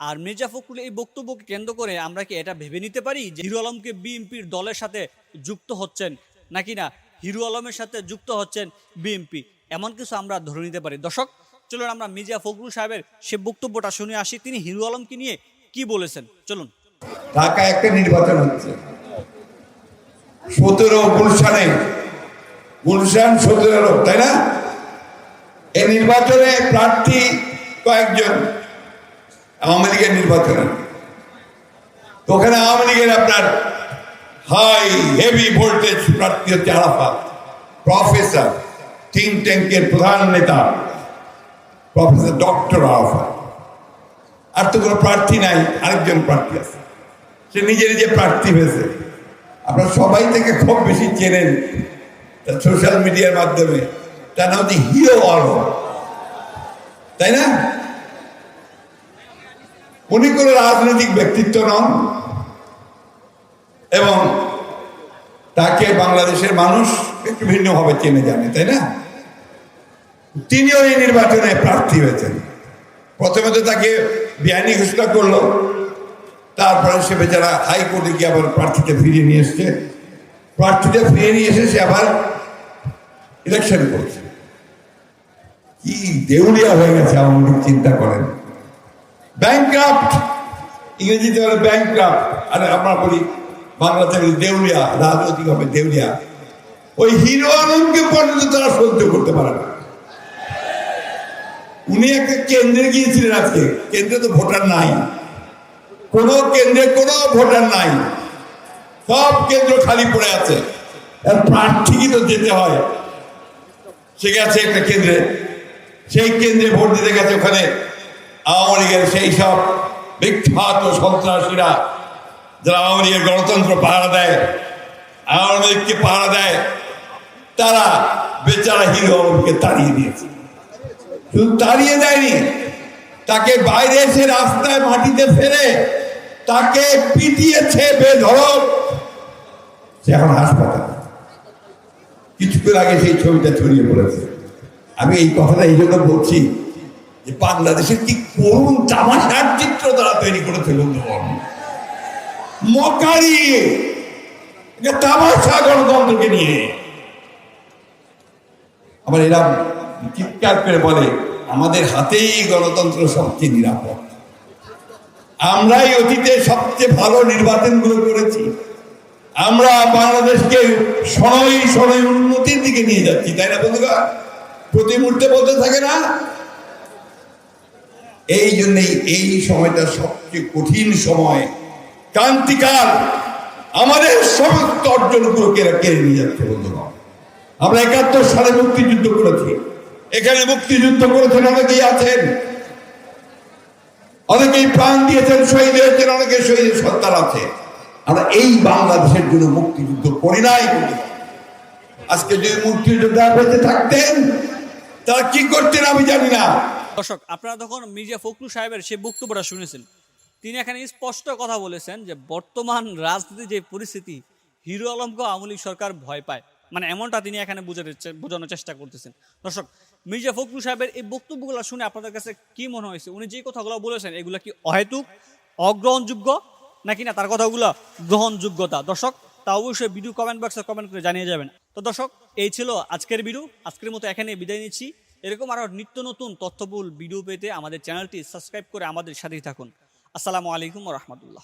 আর মির্জা ফখরুল এই বক্তব্যকে কেন্দ্র করে আমরা কি এটা ভেবে নিতে পারি যে হিরো আলমকে বিএনপির দলের সাথে যুক্ত হচ্ছেন নাকি না? হিরো আলমের সাথে যুক্ত হচ্ছেন বিএনপি। এমন কিছু আমরা ধরে নিতে পারি। দর্শক, চলুন আমরা মির্জা ফখরুল সাহেবের সে বক্তব্যটা শুনে আসি। তিনি হিরো আলমকে নিয়ে কি বলেছেন? চলুন। ঢাকায় একটা নির্বাচন হচ্ছে। সতেরো গুলশানে, গুলশান সতেরো, তাই না? এই নির্বাচনে প্রার্থী কয়েকজন। আওয়ামী লীগের নির্বাচনে। তো ওখানে আওয়ামী লীগের আপনার হাই হেভি ভোল্টেজ প্রার্থী হচ্ছে আরাফাত। প্রফেসর থিঙ্ক ট্যাঙ্কের প্রধান নেতা। Professor doctor Arafat. আর তো কোনো প্রার্থী নাই, আরেকজন প্রার্থী আছে। সে নিজে নিজে প্রার্থী হয়েছে। আপনারা সবাই থেকে খুব বেশি চেনেন। সোশ্যাল মিডিয়ার মাধ্যমে। তার নাম হচ্ছে হিরো আলম। তাই না? উনি কোনো রাজনৈতিক ব্যক্তিত্ব নন এবং তাকে বাংলাদেশের মানুষ একটু ভিন্নভাবে চেনে জানে, তাই না? তিনিও এই নির্বাচনে প্রার্থী হয়েছেন। প্রথমে তো তাকে বিআইনি ঘোষণা করল, তারপরে সে বেচারা হাইকোর্টে গিয়ে আবার প্রার্থীতে ফিরিয়ে নিয়ে এসছে। প্রার্থীতে ফিরিয়ে নিয়ে এসে সে আবার ইলেকশন করছে। কি দেউলিয়া হয়ে গেছে আওয়ামী চিন্তা করেন। ব্যাংক্রাফট ইংরেজিতে বলে ব্যাংক্রাফট আর আমরা বলি বাংলাতে বলি দেউলিয়া, রাজনৈতিক হবে দেউলিয়া, ওই হিরো আলমকে পর্যন্ত তারা সহ্য করতে পারে না। উনি একটা কেন্দ্রে গিয়েছিলেন আজকে। কেন্দ্রে তো ভোটার নাই। কোন কেন্দ্রে কোনো ভোটার নাই। সব কেন্দ্র খালি পড়ে আছে। প্রার্থীকে তো যেতে হয়। সে গেছে একটা কেন্দ্রে। সেই কেন্দ্রে ভোট দিতে গেছে ওখানে। আওয়ামী সেই সব বিখ্যাত সন্ত্রাসীরা যারা আওয়ামী লীগের গণতন্ত্র পাহারা দেয়, আওয়ামী লীগকে পাহারা দেয়, তারা বেচারা হিরো আলমকে তাড়িয়ে দিয়েছে। শুধু তাড়িয়ে দেয়নি, তাকে বাইরে এসে রাস্তায় মাটিতে ফেলে তাকে পিটিয়েছে বেধড়ক। সে এখন হাসপাতাল। কিছুক্ষণ আগে সেই ছবিটা ছড়িয়ে পড়েছে। আমি এই কথাটা এই জন্য বলছি যে বাংলাদেশের কি করুণ তামাশার চিত্র তারা তৈরি করেছে বন্ধুগণ? মকারি। তামাশা গণতন্ত্রকে নিয়ে। আবার এরা চিৎকার করে বলে, আমাদের হাতেই গণতন্ত্র সবচেয়ে নিরাপদ। আমরাই অতীতে সবচেয়ে ভালো নির্বাচনগুলো করেছি। আমরা বাংলাদেশকে সনই সনই উন্নতির দিকে নিয়ে যাচ্ছি। তাই না বন্ধুরা প্রতি মুহূর্তে বলতে থাকে না এই জন্যই এই সময়টা সবচেয়ে কঠিন সময়। ক্রান্তিকাল আমাদের সমস্ত অর্জনগুলোকে এরা কেড়ে নিয়ে যাচ্ছে বন্ধুগণ আমরা একাত্তর সালে মুক্তিযুদ্ধ করেছি। এখানে মুক্তিযুদ্ধ করেছেন অনেকেই আছেন। অনেকেই প্রাণ দিয়েছেন, শহীদ হয়েছেন অনেকে শহীদের সত্তার আছে। আমরা এই বাংলাদেশের জন্য মুক্তিযুদ্ধ করি নাই আজকে যদি মুক্তিযুদ্ধ থাকতেন, তারা কি করতেন আমি জানি না। দর্শক, আপনারা তখন মির্জা ফখরুল সাহেবের সে বক্তব্যটা শুনেছেন। তিনি এখানে স্পষ্ট কথা বলেছেন যে, বর্তমান রাজনীতি যে পরিস্থিতি, হিরো আলমকে আওয়ামী লীগ সরকার ভয় পায়। মানে এমনটা তিনি এখানে বোঝাতে বোঝানোর চেষ্টা করতেছেন। দর্শক, মির্জা ফখরুল সাহেবের এই বক্তব্যগুলো শুনে আপনাদের কাছে কি মনে হয়েছে? উনি যে কথাগুলো বলেছেন, এগুলো কি অহেতুক, অগ্রহণযোগ্য? নাকি না, তার কথাগুলো গ্রহণযোগ্যতা? দর্শক, তা অবশ্যই ভিডিও কমেন্ট বক্সে কমেন্ট করে জানিয়ে যাবেন। তো দর্শক, এই ছিল আজকের ভিডিও। আজকের মতো এখানে বিদায় নিচ্ছি। এরকম আরও নিত্য নতুন তথ্যবুল ভিডিও পেতে আমাদের চ্যানেলটি সাবস্ক্রাইব করে আমাদের সাথেই থাকুন। আসসালামু আলাইকুম রহমতুল্লাহ।